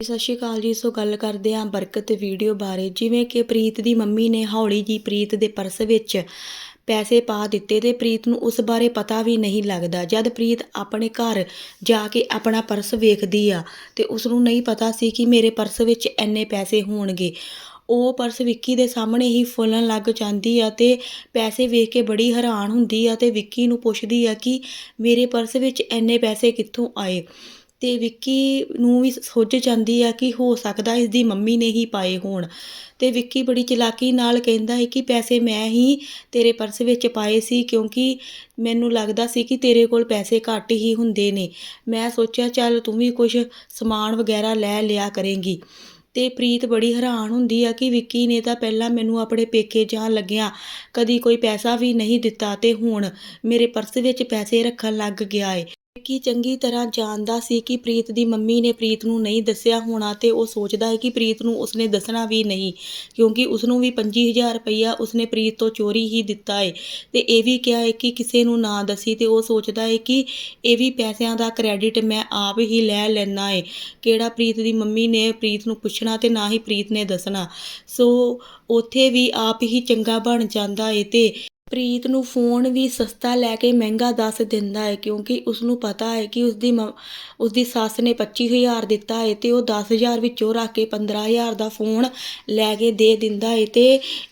ਸਤਿ ਸ਼੍ਰੀ ਅਕਾਲ ਜੀ। ਸੋ ਗੱਲ ਕਰਦੇ ਹਾਂ ਬਰਕਤ ਵੀਡੀਓ ਬਾਰੇ। ਜਿਵੇਂ ਕਿ ਪ੍ਰੀਤ ਦੀ ਮੰਮੀ ਨੇ ਹੌਲੀ ਜੀ ਪ੍ਰੀਤ ਦੇ ਪਰਸ ਵਿੱਚ ਪੈਸੇ ਪਾ ਦਿੱਤੇ ਤੇ ਪ੍ਰੀਤ ਨੂੰ ਉਸ ਬਾਰੇ ਪਤਾ ਵੀ ਨਹੀਂ ਲੱਗਦਾ। ਜਦ ਪ੍ਰੀਤ ਆਪਣੇ ਘਰ ਜਾ ਕੇ ਆਪਣਾ ਪਰਸ ਵੇਖਦੀ ਆ ਤੇ ਉਸ ਨੂੰ ਨਹੀਂ ਪਤਾ ਸੀ ਕਿ ਮੇਰੇ ਪਰਸ ਵਿੱਚ ਇੰਨੇ ਪੈਸੇ ਹੋਣਗੇ, ਉਹ ਪਰਸ ਵਿੱਕੀ ਦੇ ਸਾਹਮਣੇ ਹੀ ਫੁੱਲਣ ਲੱਗ ਜਾਂਦੀ ਆ ਤੇ ਪੈਸੇ ਵੇਖ ਕੇ ਬੜੀ ਹੈਰਾਨ ਹੁੰਦੀ ਆ ਤੇ ਵਿੱਕੀ ਨੂੰ ਪੁੱਛਦੀ ਆ ਕਿ ਮੇਰੇ ਪਰਸ ਵਿੱਚ ਇੰਨੇ ਪੈਸੇ ਕਿੱਥੋਂ ਆਏ? ਤੇ ਵਿੱਕੀ ਨੂੰ ਵੀ ਸੁੱਝ ਜਾਂਦੀ ਆ ਕਿ ਹੋ ਸਕਦਾ ਇਸ ਦੀ ਮੰਮੀ ਨੇ ਹੀ ਪਾਏ ਹੋਣ। ਤੇ ਵਿੱਕੀ ਬੜੀ ਚਲਾਕੀ ਨਾਲ ਕਹਿੰਦਾ ਹੈ ਕਿ ਪੈਸੇ ਮੈਂ ਹੀ ਤੇਰੇ ਪਰਸ ਵਿੱਚ ਪਾਏ ਸੀ ਕਿਉਂਕਿ ਮੈਨੂੰ ਲੱਗਦਾ ਸੀ ਕਿ ਤੇਰੇ ਕੋਲ ਪੈਸੇ ਘੱਟ ਹੀ ਹੁੰਦੇ ਨੇ। ਮੈਂ ਸੋਚਿਆ, ਚੱਲ ਤੂੰ ਵੀ ਕੁਝ ਸਮਾਨ ਵਗੈਰਾ ਲੈ ਲਿਆ ਕਰੇਂਗੀ। ਤੇ ਪ੍ਰੀਤ ਬੜੀ ਹੈਰਾਨ ਹੁੰਦੀ ਆ ਕਿ ਵਿੱਕੀ ਨੇ ਤਾਂ ਪਹਿਲਾਂ ਮੈਨੂੰ ਆਪਣੇ ਪੇਕੇ ਜਾਣ ਲੱਗਿਆ ਕਦੀ ਕੋਈ ਪੈਸਾ ਵੀ ਨਹੀਂ ਦਿੱਤਾ ਤੇ ਹੁਣ ਮੇਰੇ ਪਰਸ ਵਿੱਚ ਪੈਸੇ ਰੱਖਣ ਲੱਗ ਗਿਆ ਏ। ਵਿੱਕੀ ਚੰਗੀ ਤਰ੍ਹਾਂ ਜਾਣਦਾ ਸੀ ਕਿ ਪ੍ਰੀਤ ਦੀ ਮੰਮੀ ਨੇ ਪ੍ਰੀਤ ਨੂੰ ਨਹੀਂ ਦੱਸਿਆ ਹੋਣਾ ਤੇ ਉਹ ਸੋਚਦਾ ਹੈ ਕਿ ਪ੍ਰੀਤ ਨੂੰ ਉਸਨੇ ਦੱਸਣਾ ਵੀ ਨਹੀਂ, ਕਿਉਂਕਿ ਉਸਨੂੰ ਵੀ 25000 ਰੁਪਈਆ ਉਸਨੇ ਪ੍ਰੀਤ ਤੋਂ ਚੋਰੀ ਹੀ ਦਿੱਤਾ ਹੈ ਤੇ ਇਹ ਵੀ ਕਿਹਾ ਹੈ ਕਿ ਕਿਸੇ ਨੂੰ ਨਾ ਦੱਸੀ ਤੇ ਉਹ ਸੋਚਦਾ ਹੈ ਕਿ ਇਹ ਵੀ ਪੈਸਿਆਂ ਦਾ ਕ੍ਰੈਡਿਟ ਮੈਂ ਆਪ ਹੀ ਲੈ ਲੈਣਾ ਏ। ਕਿਹੜਾ ਪ੍ਰੀਤ ਦੀ ਮੰਮੀ ਨੇ ਪ੍ਰੀਤ ਨੂੰ ਪੁੱਛਣਾ ਤੇ ਨਾ ਹੀ ਪ੍ਰੀਤ ਨੇ ਦੱਸਣਾ। ਸੋ ਉੱਥੇ ਵੀ ਆਪ ਹੀ ਚੰਗਾ ਬਣ ਜਾਂਦਾ ਏ ਤੇ ਪ੍ਰੀਤ ਨੂੰ ਫੋਨ ਵੀ ਸਸਤਾ ਲੈ ਕੇ ਮਹਿੰਗਾ ਦੱਸ ਦਿੰਦਾ ਹੈ ਕਿਉਂਕਿ ਉਸ ਨੂੰ ਪਤਾ ਹੈ ਕਿ ਉਸ ਦੀ ਉਸ ਦੀ ਸੱਸ ਨੇ 25000 ਦਿੱਤਾ ਹੈ ਤੇ ਉਹ 10000 ਵਿੱਚੋਂ ਰੱਖ ਕੇ 15000 ਦਾ ਫੋਨ ਲੈ ਕੇ ਦੇ ਦਿੰਦਾ ਹੈ ਤੇ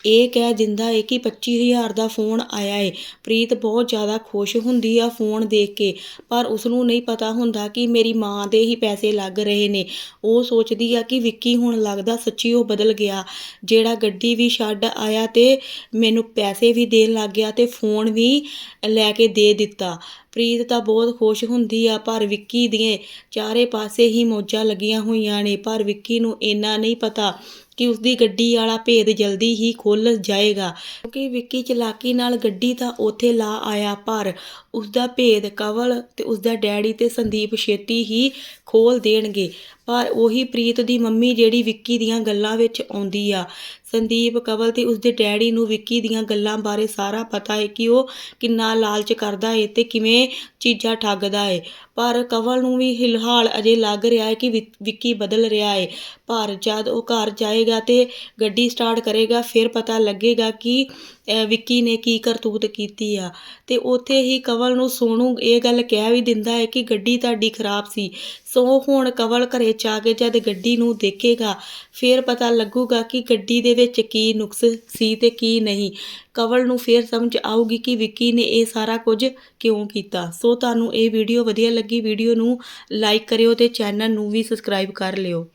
ਇਹ ਕਹਿ ਦਿੰਦਾ ਹੈ ਕਿ 25000 ਦਾ ਫੋਨ ਆਇਆ ਹੈ। ਪ੍ਰੀਤ ਬਹੁਤ ਜ਼ਿਆਦਾ ਖੁਸ਼ ਹੁੰਦੀ ਆ ਫੋਨ ਦੇਖ ਕੇ, ਪਰ ਉਸ ਨੂੰ ਨਹੀਂ ਪਤਾ ਹੁੰਦਾ ਕਿ ਮੇਰੀ ਮਾਂ ਦੇ ਹੀ ਪੈਸੇ ਲੱਗ ਰਹੇ ਨੇ। ਉਹ ਸੋਚਦੀ ਆ ਕਿ ਵਿੱਕੀ ਹੁਣ ਲੱਗਦਾ ਸੱਚੀ ਉਹ ਬਦਲ ਗਿਆ, ਜਿਹੜਾ ਗੱਡੀ ਵੀ ਛੱਡ ਆਇਆ ਤੇ ਮੈਨੂੰ ਪੈਸੇ ਵੀ ਦੇਣ ਲੱਗ ਗਿਆ ਤੇ ਫੋਨ ਵੀ ਲੈ ਕੇ ਦੇ ਦਿੱਤਾ। ਪ੍ਰੀਤ ਤਾਂ ਬਹੁਤ ਖੁਸ਼ ਹੁੰਦੀ ਆ, ਪਰ ਵਿੱਕੀ ਦੀਆਂ ਚਾਰੇ ਪਾਸੇ ਹੀ ਮੌਜਾਂ ਲੱਗੀਆਂ ਹੋਈਆਂ ਨੇ। ਪਰ ਵਿੱਕੀ ਨੂੰ ਇੰਨਾ ਨਹੀਂ ਪਤਾ ਕਿ ਉਸਦੀ ਗੱਡੀ ਵਾਲਾ ਭੇਦ ਜਲਦੀ ਹੀ ਖੁੱਲ ਜਾਏਗਾ। ਕਿਉਂਕਿ ਵਿੱਕੀ ਚਲਾਕੀ ਨਾਲ ਗੱਡੀ ਤਾਂ ਉੱਥੇ ਲਾ ਆਇਆ, ਪਰ ਉਸਦਾ ਭੇਦ ਕਵਲ ਤੇ ਉਸਦਾ ਡੈਡੀ ਤੇ ਸੰਦੀਪ ਛੇਤੀ ਹੀ ਖੋਲ ਦੇਣਗੇ। ਪਰ ਉਹੀ ਪ੍ਰੀਤ ਦੀ ਮੰਮੀ ਜਿਹੜੀ ਵਿੱਕੀ ਦੀਆਂ ਗੱਲਾਂ ਵਿੱਚ ਆਉਂਦੀ ਆ। ਸੰਦੀਪ, ਕਵਲ ਤੇ ਉਸਦੇ ਡੈਡੀ ਨੂੰ ਵਿੱਕੀ ਦੀਆਂ ਗੱਲਾਂ ਬਾਰੇ ਸਾਰਾ ਪਤਾ ਹੈ ਕਿ ਉਹ ਕਿੰਨਾ ਲਾਲਚ ਕਰਦਾ ਏ ਤੇ ਕਿਵੇਂ ਚੀਜ਼ਾਂ ਠੱਗਦਾ ਹੈ ਪਰ ਕਵਲ ਨੂੰ ਵੀ ਫਿਲਹਾਲ ਅਜੇ ਲੱਗ ਰਿਹਾ ਹੈ ਕਿ ਵਿੱਕੀ ਬਦਲ ਰਿਹਾ ਹੈ। ਪਰ ਜਦ ਉਹ ਘਰ ਜਾਏਗਾ ਤੇ ਗੱਡੀ ਸਟਾਰਟ ਕਰੇਗਾ, ਫਿਰ ਪਤਾ ਲੱਗੇਗਾ ਕਿ ਵਿੱਕੀ ਨੇ ਕੀ ਕਰਤੂਤ ਕੀਤੀ ਆ। ਤੇ ਉੱਥੇ ਹੀ ਕਵਲ ਨੂੰ ਸੋਨੂ ਇਹ ਗੱਲ ਕਹਿ ਵੀ ਦਿੰਦਾ ਹੈ ਕਿ ਗੱਡੀ ਤੁਹਾਡੀ ਖਰਾਬ ਸੀ। ਸੋ ਹੁਣ ਕਵਲ ਘਰੇ ਚ ਆ ਕੇ ਜਦ ਗੱਡੀ ਨੂੰ ਦੇਖੇਗਾ, ਫਿਰ ਪਤਾ ਲੱਗੂਗਾ ਕਿ ਗੱਡੀ ਦੇ ਵਿੱਚ ਕੀ ਨੁਕਸ ਸੀ ਤੇ ਕੀ ਨਹੀਂ। ਕੰਵਲ ਨੂੰ ਫਿਰ ਸਮਝ ਆਊਗੀ ਕਿ ਵਿੱਕੀ ਨੇ ਇਹ ਸਾਰਾ ਕੁਝ ਕਿਉਂ ਕੀਤਾ। ਸੋ ਤੁਹਾਨੂੰ ਇਹ ਵੀਡੀਓ ਵਧੀਆ ਲੱਗੀ ਵੀਡੀਓ ਨੂੰ ਲਾਈਕ ਕਰਿਓ ਤੇ ਚੈਨਲ ਨੂੰ ਵੀ ਸਬਸਕ੍ਰਾਈਬ ਕਰ ਲਿਓ।